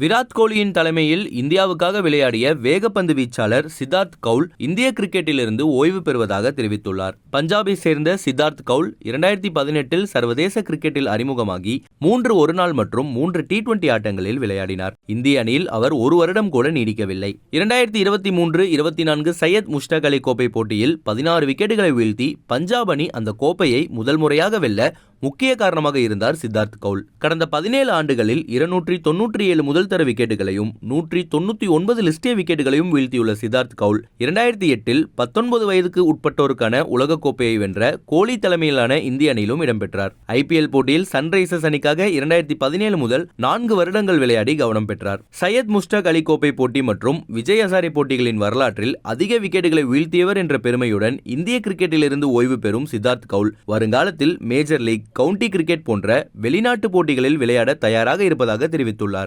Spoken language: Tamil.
விராட் கோலியின் தலைமையில் இந்தியாவுக்காக விளையாடிய வேகப்பந்து வீச்சாளர் சித்தார்த் கவுல் இந்திய கிரிக்கெட்டிலிருந்து ஓய்வு பெறுவதாக தெரிவித்துள்ளார். பஞ்சாபை சேர்ந்த சித்தார்த் கவுல் இரண்டாயிரத்தி பதினெட்டில் சர்வதேச கிரிக்கெட்டில் அறிமுகமாகி மூன்று ஒருநாள் மற்றும் மூன்று டி டுவெண்டி ஆட்டங்களில் விளையாடினார். இந்திய அணியில் அவர் ஒரு வருடம் கூட நீடிக்கவில்லை. இரண்டாயிரத்தி இருபத்தி மூன்று இருபத்தி நான்கு சையத் முஷ்டாக் அலி கோப்பை போட்டியில் பதினாறு விக்கெட்டுகளை வீழ்த்தி பஞ்சாப் அணி அந்த கோப்பையை முதல் முறையாக வெல்ல முக்கிய காரணமாக இருந்தார் சித்தார்த் கவுல். கடந்த பதினேழு ஆண்டுகளில் இருநூற்றி தொன்னூற்றி ஏழு முதல் தர விக்கெட்டுகளையும் நூற்றி தொண்ணூற்றி ஒன்பது லிஸ்டே விக்கெட்டுகளையும் வீழ்த்தியுள்ள சித்தார்த் கவுல் இரண்டாயிரத்தி எட்டில் பத்தொன்பது வயதுக்கு உட்பட்டோருக்கான உலகக்கோப்பையை வென்ற கோலி தலைமையிலான இந்திய அணியிலும் இடம்பெற்றார். ஐபிஎல் போட்டியில் சன்ரைசர்ஸ் அணிக்காக இரண்டாயிரத்தி பதினேழு முதல் நான்கு வருடங்கள் விளையாடி கவனம் பெற்றார். சையத் முஸ்டாக் அலி கோப்பை போட்டி மற்றும் விஜய் ஹசாரி போட்டிகளின் வரலாற்றில் அதிக விக்கெட்டுகளை வீழ்த்தியவர் என்ற பெருமையுடன் இந்திய கிரிக்கெட்டிலிருந்து ஓய்வு பெறும் சித்தார்த் கவுல். வருங்காலத்தில் மேஜர் லீக் கவுண்டி கிரிக்கெட் போன்ற வெளிநாட்டு போட்டிகளில் விளையாட தயாராக இருப்பதாக தெரிவித்துள்ளார்.